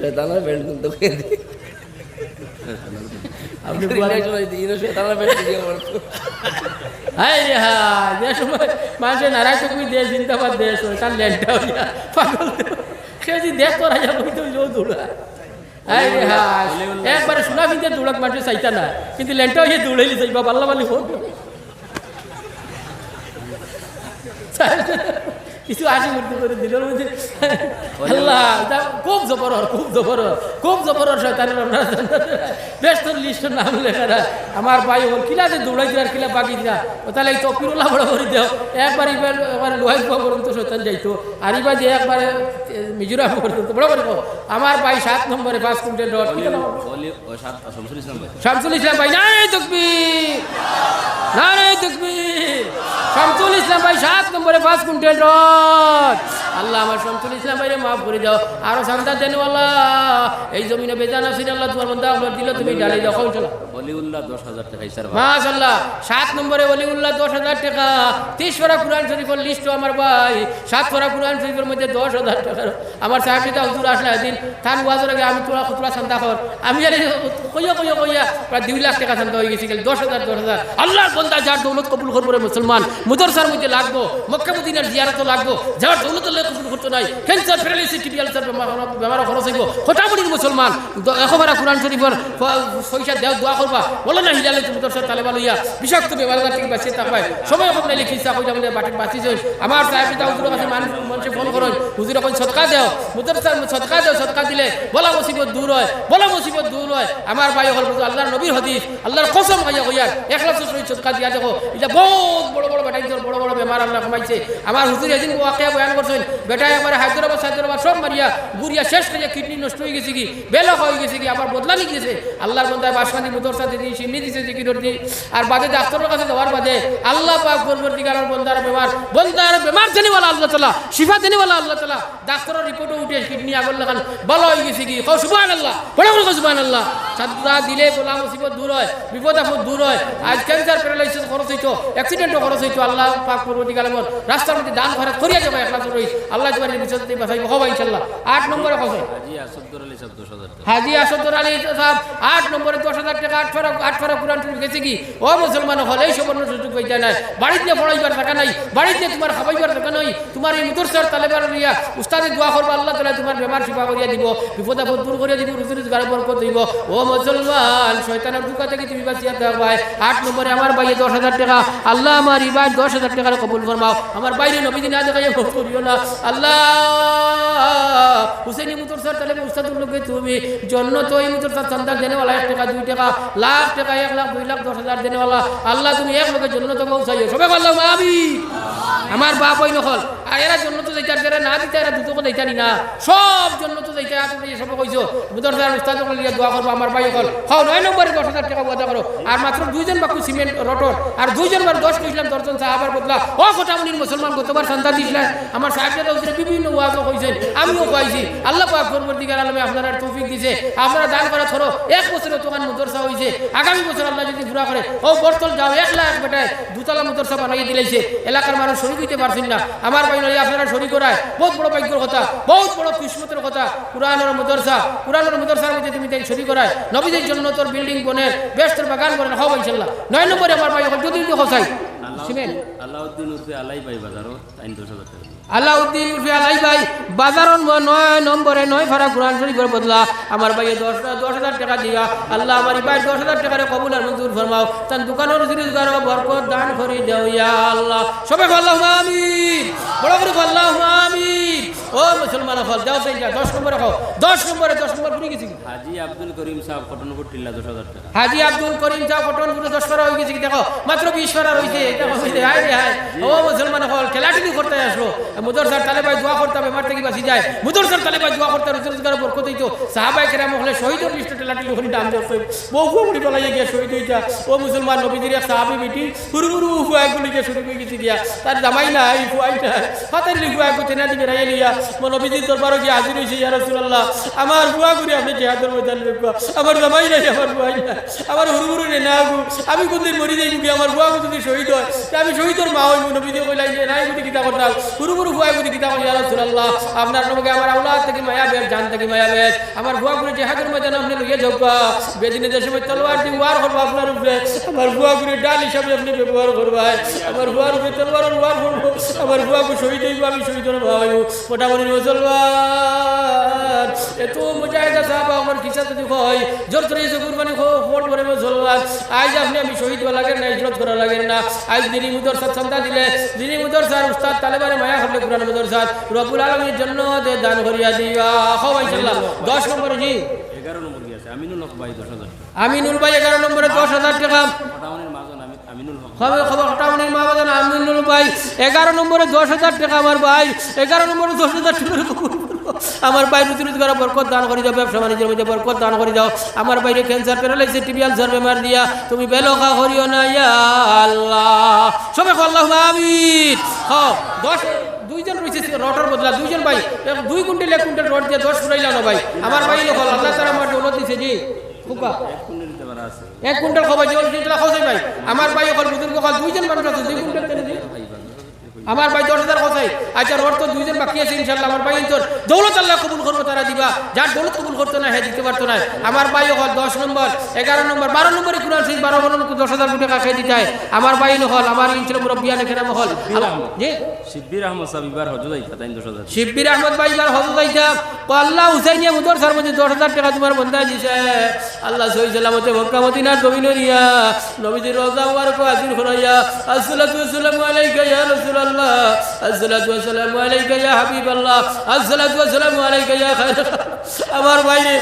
শয়তানের বেল্ট কিন্তু আপনি বুয়ারে সময় দিই শয়তানের বেল্ট দিয়ে পড়তো রে হাই যে সময় মানুষের নারায় তুমি দেশ জিন্দাবাদ দেশ তার ল্যান্ডটা হইয়া পাগল সে যদি দেশ তো রাজা বই তো জো দৌড়া। রে হাই একবারে সোনা বিন্দে দৌড়াক মানুষ চাইতা না। কিন্তু ল্যান্ডটা হইয়া দৌড়াইলি যাইবা পাল্লা পাল্লি হোক কিছু আসি মূর্তি করে দিল আল্লাহ খুব জবর খুব জবর খুব জবর শয়তানের বেশ তোর লিস্টের নাম লেখা না। আমার ভাই ওর কিলা যে দৌড়াই দিলার কিলা বাকি দিলা। ও তাহলে এই তপিরুল্লাহ বড় করে দেও। একবার এবার এবার লোহাই পোয়া পর্যন্ত শৈতান যাইতো। আর এবার যে একবারে মিজোরাম পর্যন্ত বড় করে আমার ভাই সাত নম্বরে পাঁচ কুইন্টাল সাত শামসুল ইসলাম ভাই। ভাই নাই তকবীর। নাই তকবীর। শামসুল ইসলাম ভাই সাত নম্বরে পাঁচ কুইন্টাল আল্লাহ আমার শামসুল ইসলাম ভাইরে মাফ করে দাও। আরও সান্তা দেন আল্লাহ এই জমিনে বেজান আছেন আল্লাহ তোমার মধ্যে আমার দিল তুমি ডালি দাও চলো। দশ হাজার টাকা স্যার মাশাল্লাহ সাত নম্বরে অলিউল্লাহ দশ হাজার টাকা তিরিশ কুরআন শরীফের লিস্ট আমার ভাই। সাত কুরআন শরীফের মধ্যে দশ হাজার আমার সাহেবটা হুজুর আসলে একদিন থান ওয়াজের আগে আমি তোরা আমি জানি কইয়া কইয়া কইয়া প্রায় দুই লাখ টাকা শান্তা হয়ে গেছি দশ হাজার দশ হাজার। আল্লাহর বন্দা যার দৌলত কবুল করব মুসলমান মুদরসার মধ্যে লাগবো মক্কা মদিনার জিয়ারত লাগবো। যার দৌলত আল্লাহ কবুল করতে নাই ক্যান্সার প্যারালিসিস টিবি আলসার বেমার খরচ হইব। হঠামুড়ির মুসলমান এখবারা কোরআন শরীফের পয়সা দেও দোয়া করবা বলো না, হিলালে তুমি তোর সাথে তালেবা লইয়া বিষাক্ত বেমার থেকে বাঁচিয়ে থাকবাই সময় কম নাইলে খিসা কইটা বলে বাটির বাঁচি যাই আমার সাহেব পিতা হুজুরের কাছে মানুষ ফোন করেন হুজুর এখন সদকা দেও। মুদর সদকা দেও সদকা দিলে, বলা মুসিবত দূর হয়, বলা মুসিবত দূর হয়। আমার ভাই হল বুঝু আল্লাহর নবীর হদিস আল্লাহর কসম খাইয়া কইয়ার এক লাখ সদকা দিয়া দেখো। এটা বহুত বড় বড় বেটাই বড় বড় বেমার আল্লাহ কমাইছে আমার হুজুর এদিন ওয়াকিয়া বয়ান করছেন। আমার হায়দ্রাবাদ হায়দ্রাবাদ সব মারিয়া শেষ কিডনি নষ্ট হয়ে গেছে কি? হয়ে গেছে কি? আবার বদলানি গেছে আল্লাহর বন্দায় বাসমানি মুদরসা সিন্নি দিছে দি আর ডাক্তারের কাছে বাদে আল্লাহ পাক বন্দার বেমার বন্দার বেমার জানিওয়ালা আল্লাহ তালা শিফা জানিওয়ালা আল্লাহ তালা ডাক্তারের রিপোর্টে উঠে কিডনি আগর লাগান। ভালো হয়ে গেছে কি? কও সুবহান আল্লাহ বড় করে সুবহান আল্লাহ সাদা দিলে বলা মুসিবত দূর হয়, বিপদ আপদ দূর হয়। আজ ক্যান্সার প্যারালাইসিস খরচ হইতো অ্যাক্সিডেন্টও খরচ হইতো, আল্লাহ পাক পরবর্তীকালের মত। রাস্তার মধ্যে দান খরচ করিয়া যাবে আল্লাহ তোমার বিপদ থেকে বাঁচাইব হবা ইনশাআল্লাহ। নম্বরে আসাদুর আলী সাহেব টাকা টাকা কোরআন গেছে কি? ও মুসলমান হলে সুবর্ণ সুযোগ পাইতে নাই। বাড়িতে পড়াইবার টাকা নাই। বাড়িতে তোমার খাবাইবার টাকা নাই। তোমার এই তালেবার লইয়া দোয়া আল্লাহ তোমার বেমার করিয়া দিব, বিপদ আপদ দূর করিয়া দিব রুজি রোজগার বরকত দিব। ও মুসলমান, শয়তানের দুকা থেকে তুমি বাঁচিয়া থাকবাই আট নম্বরে আমার দশ হাজার টাকা। আল্লাহ আমার দশ হাজার টাকার কবুল ফরমাও। আমার বাইরে আজ দেখাইয়া ভোট করিও না। আল্লাহ হুসেনি স্যার তাহলে উস্তাদুর লোকে তুমি। জন্য তো এই স্যার চান্দা দেনেওয়ালা এক টাকা, দুই টাকা, লাখ টাকা, এক লাখ, দুই লাখ, দশ হাজার দেনেওয়ালা। আল্লাহ, তুমি এক লোকের জন্য তো পৌঁছাইও। সবাই বললাম আমি আমার বাপ ওই নকল। এরা জন্য তো না দিতে, এরা দুটো যাইতারি না। সব জন্য তো যাইতে সবে কইছো। লিয়া দোয়া আমার নয় নম্বরে দশ হাজার টাকা করো। আর মাত্র দুইজন বাকু সিমেন্ট, রটর, আর দুইজন বার সাহাবার বদলা। ও কোটামুনির মুসলমান গতবার সন্তান দিছিলেন। আমার সাহেবরা উদ্রে বিভিন্ন ওয়াজও কইছেন। আমিও পাইছি আল্লাহ পাক পরবর্তীকার আলমে আপনারা তৌফিক দিছে। আপনারা দান করা ধরো এক বছরে তোমার মুদরসা হইছে। আগামী বছর আল্লাহ যদি পুরা করে, ও বর্তল যাও, এক লাখ বেটায় দুতলা মুদরসা বানাই দিলেছে এলাকার মানুষ শরীর দিতে পারছেন না। আমার নয় আপনারা শরীর করায়। বহুত বড় ভাগ্যর কথা বহুত বড় কিসমতের কথা। কুরআনের মুদরসা কুরআনের মুদরসার মধ্যে তুমি তাই শরীর করায়। নবীদের জন্য তোর বিল্ডিং বনের বেশ তোর বাগান বনের হব ইনশাল্লাহ নয় নম্বরে আমার ভাই যদি যদি হোসাই উর্ফে আলাই ভাই বাজারও তাই দশ হাজার টাকা আলাউদ্দিন উর্ফে আলাই ভাই বাজারন নয়, নম্বরে নয়, ফারা কোরআন শরীফের বদলা। আমার ভাইয়ে দশ দশ হাজার টাকা দিয়া, আল্লাহ আমার ভাই দশ হাজার টাকার কবুল আর মঞ্জুর ফরমাও। তার দোকানের জিনিস রোজগার বরকত দান করে দেও ইয়া আল্লাহ। সবাই আল্লাহ আমিন। বড় করে আল্লাহ আমিন। ও মুসলমান ফল দাও সেই যা দশ নম্বরে খাও দশ নম্বরে দশ নম্বর পুরি গেছি। হাজি আব্দুল করিম সাহেব কটনপুর টিল্লা দশ হাজার টাকা। হাজি আব্দুল করিম চা পটন পুরো দশ করা হয়ে গেছে দেখো? মাত্র বিশ দেখো হইছে, হায় রে হায়। ও মুসলমান হল খেলাটি করতে আসলো মুদর স্যার তালে ভাই দোয়া করতে হবে মার থেকে বাসি যায়। মুদর স্যার তালে ভাই দোয়া করতে রুজি রোজগার বরকত হইতো। সাহাবাই কেরাম হলে শহীদের লিস্টে টেলাটি ওখানে দাম দেখছে বহু মুড়ি বলাই গিয়া শহীদ হইতা। ও মুসলমান নবীদের এক সাহাবি বেটি হুরু হুরু ফুয়াই গুলি গিয়ে শুরু হয়ে গেছে গিয়া। তার জামাই নাই ফুয়াই নাই হাতের লিখুয়াই করতে না দিকে রাই লিয়া দরবারও গিয়ে হাজির হয়েছে, ইয়া রাসূলুল্লাহ, আমার বুয়া করে আপনি জিহাদের ময়দান আমার জামাই নাই, আমার বুয়াই নাই, আমার হুরু হুরু নেই, না আগু আমি কোনদিন মরি যাই কি আমার বুয়া যদি শহীদ হয় আমি শহীদর মা হইব নবীজি কইলাই যে, নাই বুঝি কিতা করতাম গুরু গুরু ফুয়াই বুঝি কিতা করি আপনার নবকে আমার আওলাদ থেকে মায়া বেশ, জান থেকে মায়া বেশ। আমার ফুয়া করে জেহাদের মধ্যে আপনি লইয়ে যাওকা বেদিনে যে সময় তলোয়ার দিয়ে ওয়ার করব আপনার উপরে, আমার ফুয়া করে ডাল হিসাবে আপনি ব্যবহার করবেন। আমার ফুয়ার উপরে তলোয়ার ওয়ার করব, আমার ফুয়া শহীদ হইব, আমি শহীদর মা হইব মোটামুটি মুসলমান এত মুজাহিদা সাহাবা আমার কিসা যদি হয় জোর করে এসে কুরবানি ফোন করে মুসলমান আজ আপনি আমি শহীদ হওয়া লাগেন না ইজরত করা লাগেন না। আজ দিনী মুদর সাথ সন্তান দিলে দিনী মুদর স্যার উস্তাদ তালেবারে মায়া করলে কুরআন মুদর সাথ রবুল আলমীর জন্য দে দান করিয়া দিবা। হো ইনশাল্লাহ দশ নম্বরে জি। এগারো নম্বর কি আছে? আমিনুল হক ভাই দশ হাজার আমিনুল ভাই এগারো নম্বরে দশ হাজার টাকা মোটামুটির মাজন আমি আমিনুল হক খবর খবর টাউনের মা বাজান আমিনুল ভাই, এগারো নম্বরে দশ হাজার টাকা আমার ভাই, এগারো নম্বরে দশ হাজার টাকা আমার ভাই। রুজি রোজগার বরকত দান করে দাও, ব্যবসা বাণিজ্যের মধ্যে বরকত দান করে দাও। আমার বাইরে ক্যান্সার প্যারালাইসিস টিবি আলসার বেমার দিয়া তুমি বেলকা করিও না, ইয়া আল্লাহ। সবাই আল্লাহ আমিন। হ দশ, দুইজন রয়েছে রটার বদলা, দুইজন ভাই। দুই কুইন্টাল, এক কুইন্টাল রড দিয়ে দশ ফুরাইলা না ভাই। আমার ভাই হল আল্লাহ তারা আমার দৌলত দিছে, জি। খুকা এক কুইন্টাল খাবার জল তিনটা খাওয়াই ভাই। আমার ভাই অকল বুজুর্গ খাল দুইজন মানুষ আছে দুই কুইন্টাল কেন আমার ভাই দশ হাজার কথাই আচ্ছা রোড তো দুইজন বাকি আছে ইনশাল্লাহ আমার ভাই তোর দৌলত আল্লাহ কবুল করব তারা দিবা। যার দৌলত কবুল করতো না হ্যাঁ দিতে পারতো না। আমার ভাই হল দশ নম্বর এগারো নম্বর বারো নম্বরে কুরান সেই বারো নম্বর দশ হাজার টাকা খেয়ে দিতে হয়? আমার ভাই হল আমার ইনশাল্লাহ মুরব্বিয়া লেখে নাম হল। শিব্বির আহমদ। সাহেব এবার হজ যাইতা তাই দশ হাজার? শিব্বির আহমদ ভাই এবার আইসা ও আল্লাহ হুসাইনিয়া মুদর মধ্যে দশ হাজার টাকা তোমার বন্ধা দিছে আল্লাহ সহি সালামতে মক্কা, মদিনার জমিন নিয়া নবীজির রোজা মুবারক আজির করাইয়া আসসালাতু ওয়াসসালামু আলাইকা ইয়া রাসূলুল্লাহ, আসসালাতু ওয়াসসালামু আলাইকা ইয়া হাবিবাল্লাহ, আসসালাতু ওয়াসসালামু আলাইকা ইয়া আমার বাইরে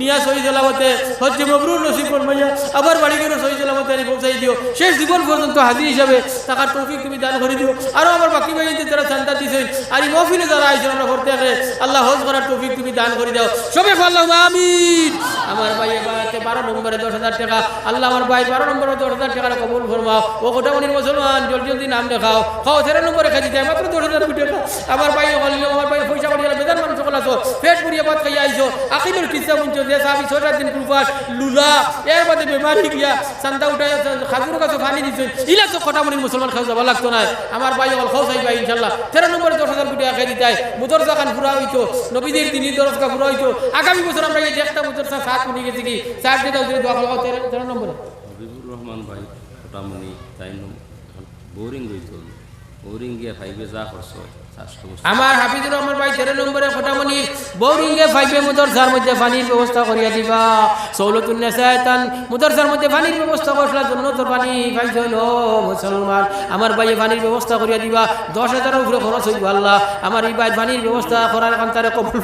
নিয়া সহি সালামতে হজ্জে মবরুর নসিব ফরমাইয়া আবার বাড়ি করে সহি সালামতে পৌঁছাই দিও। শেষ জীবন পর্যন্ত হাজির হিসাবে টাকার তৌফিক তুমি দান করে দিও। আরও আমার বাকি ভাই যারা চান্দা দিছেন আর এই মহফিলে যারা আইছেন আমরা করতে আসে আল্লাহ হজ করার তৌফিক তুমি দান করে দাও। সবে আল্লাহ আমিন। আমার ভাই এবারে বারো নম্বরে দশ হাজার টাকা। আল্লাহ আমার ভাই বারো নম্বরে দশ হাজার টাকা কবুল ফরমাও। ও কোটামনির মুসলমান, জলদি জলদি নাম দেখাও খাও, তেরো নম্বরে খাই দিতে মাত্র দশ হাজার কোটি টাকা। আমার ভাই বলল, আমার ভাই পয়সা করিয়া বেদার মানুষ সকল আছো। পেট করিয়া ভাত খাইয়া আইছো। আকিলের কিস্তা বুনছো যে সাবি ছটা দিন কুরবান লুলা, এর বাদে বেমারি গিয়া চান্দা উঠাই খাজুর কাছে পানি দিছেন ইলা তো কোটামনির মুসলমান খাওয়া যাওয়া লাগতো না। আমার ভাই অল খাও চাইবা ইনশাল্লাহ তেরো নম্বরে দশ হাজার কোটি টাকা দিতে মুদর জাকান পুরা হইতো নবীদের দিনই দরজা পুরা হইতো আগামী বছর আমরা এই একটা সাত কোটি গেছি কি? চার দিন দোয়া খাওয়া তেরো নম্বরে। হবিবুর রহমান ভাই মোটামুটি তাই বোরিং গইতো বোরিং গিয়া ফাইভে যা খরচ আমার হাফিজুর রহমান ভাই তেরো নম্বরে ফটামনি, বৌরিংয়ে ফাইভে মুদরসার মধ্যে পানির ব্যবস্থা করিয়া দিবা। সৌলতুন্নেসায়তান মুদরসার মধ্যে পানির ব্যবস্থা করছিলার জন্য তোর পানি পাইছিল মুসলমান। আমার ভাইয়ে পানির ব্যবস্থা করিয়া দিবা, দশ হাজারের উপরে খরচ হইব, আল্লাহ। আমার এই ভাই পানির ব্যবস্থা করার কান তারে কবল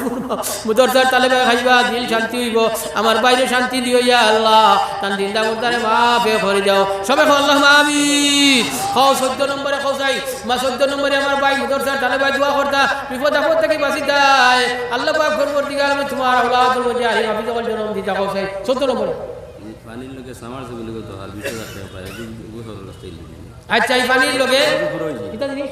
মুদরসার তালে ভাই খাইবা, দিল শান্তি হইব। আমার বাইরে শান্তি দিও ইয়া আল্লাহ। তান দিনটা মুদারে মাফে করে দাও। সবে আল্লাহ আমিন। খাও চোদ্দ নম্বরে খাও যাই। মা চোদ্দ নম্বরে আমার ভাই মুদরসার তালে ভাই দোয়া করতা বিপদ আপদ থেকে বাঁচি দেয় আল্লাহ পাক করব দিগার আমি তোমার আওলাদের যে আহি ভাবি যখন জন্ম দি যাব চাই চোদ্দ নম্বরে। পানির লোকে সামার সেগুলি করতে টাকা পায় আচ্ছা এই পানির লগে এটা জিনিস?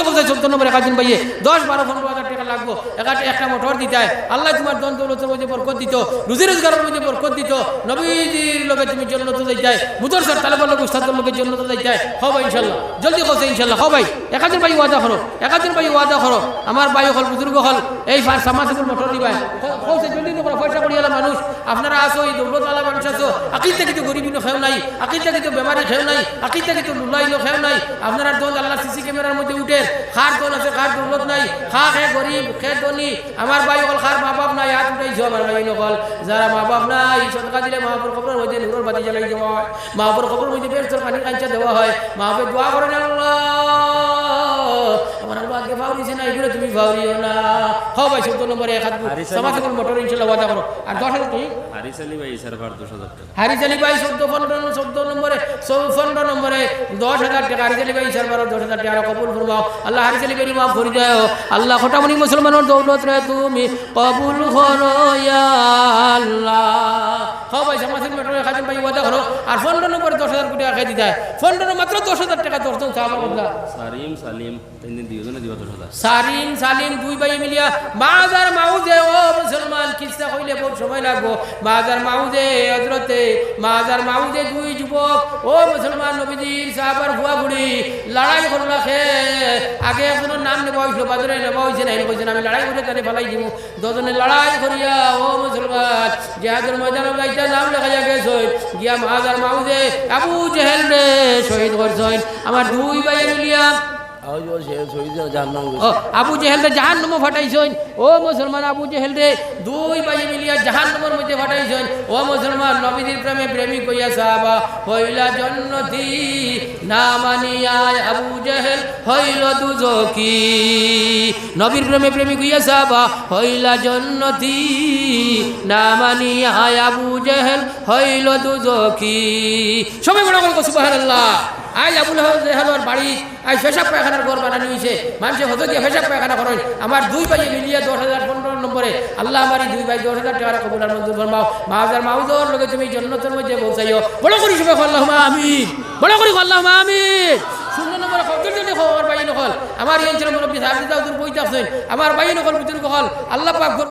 কৌশাই চোদ্দ নম্বরে কাজিন ভাইয়ে দশ বারো পনেরো হাজার লাগবো। একটা একটা মোটর দিতে হয় আল্লাহ তোমার দন দৌলতের মধ্যে বরকত দিত। রুজি রোজগারের মধ্যে বরকত দিত। নবীজির লোকের তুমি জন্য তো যাই মুদর স্যার তালেবার লোক উস্তাদের লোকের জন্য তো যাই হব ইনশাল্লাহ। জলদি কছে ইনশাল্লাহ। হ ভাই একাদিন ভাই ওয়াদা করো। একাদিন ভাই ওয়াদা করো। আমার ভাই হল, বুজুর্গ হল। এই ফার সামাজিক মোটর দিবাই কৌশে জলদি তো পয়সা করি মানুষ। আপনারা আসো, এই দৌলত আলা মানুষ আসো। আকিল থেকে তো গরিবী খেও নাই। আকিল থেকে তো বেমারি খেও নাই। আকিল থেকে তো লুলাইলো খেও নাই। আপনারা দল আল্লাহ সিসি ক্যামেরার মধ্যে উঠে খার দোল আছে খার দৌলত নাই। খা খে গরিব। খে ধনী আমার ভাই অকল খার মা বাপ নাই হাত উঠাইছো আমার ভাই নকল যারা মা বাপ নাই, সদকা দিলে মহাপুর খবর মধ্যে নুরুর বাতি জ্বালাই দেওয়া হয়। মহাপুর খবর মধ্যে বেশ পানি কাঞ্চা দেওয়া হয়। মাহপুর দোয়া করেন, আল্লাহ। আমার করেছি না এগুলো তুমি ভাবরিও না। হ ভাই চোদ্দ নম্বরে এক হাত। সমাজ এখন মোটর ইনশাল্লাহ ওয়াদা করো। আর দশ হাজার কি? হারিস আলী ভাই স্যার ভার দশ হাজার টাকা হারিস আলী ভাই চোদ্দ পনেরো চোদ্দ নম্বরে পনেরো নম্বরে দশ হাজার টাকা। হারিস আলী ভাই স্যার বারো দশ হাজার টাকা। কবুল ফরমাও। আল্লাহ হারিস আলী ভাই মাফ করে দাও। আল্লাহ খোটামনি মুসলমানের দৌলত রে তুমি কবুল করো আল্লাহ। হ ভাই সমাজের মেট্রো এক হাজার ভাই ওয়াদা করো। আর পনেরো নম্বরে দশ হাজার কোটি টাকা দিতে হয় পনেরো মাত্র দশ হাজার টাকা দশ জন বদলা সারিম সালিম তিন দিন দুজনে দিবা দশ হাজার সালিম দুই ভাই মিলিয়া মাজার মাউজে, ও মুসলমান, কিস্তা কইলে বহুত সময় লাগবো। মাজার মাউজে হজরতে মাজার মাউজে দুই যুবক, ও মুসলমান নবীজির সাহাবার ভুয়া বুড়ি, লড়াই আগে একজনের নাম হয়েছিল, বাজারে হয়েছে না কইছেন আমি লড়াই করে তারে ফেলাই দিব দুজনে লড়াই করিয়া, ও মুসলমান, জেহাদের ময়দান গাইটা নাম লেখা যা গেছে গিয়া মাজার মাউজে আবু জেহেল রে শহীদ করছেন। আমার দুই ভাই মিলিয়া আবু জেহেল জাহান নমো ফাটাইছইন ও মুসলমান আবু জেহেল রে দুই ভাই মিলিয়া জাহান নমর মধ্যে ফাটাইছইন ও মুসলমান নবীদের প্রেমে প্রেমিক হইয়া সাহাবা, হইলা জন্নতি, না মানিয়ায় আবু জেহেল, হইল দুজকি। নবীর প্রেমে প্রেমিক হইয়া সাহাবা, হইলা জন্নতি, না মানিয়ায় আবু জেহেল, হইল দুজকি। সবাই মনে করো সুবহানাল্লাহ। আজ আবুল হেলোর বাড়ি আজ পেশাব পায়খানার ঘর বানানো হয়েছে মানুষের হতো দিয়ে পেশাব পায়খানা করেন। আমার দুই ভাই মিলিয়ে দশ হাজার পনেরো নম্বরে। আল্লাহ আমার দুই ভাই দশ হাজার টাকার কবুলার মঞ্জুর ফরমাও। মাহাজার মাহুদর লোকে তুমি জন্নতের মধ্যে পৌঁছাইও। বড় করি সবাই আল্লাহ আমি বড় করি আল্লাহ আমি আমার এই অঞ্চলের মুরব্বী সাহেব আমার ভাই নকল ভিতরে কল আল্লাহ পাক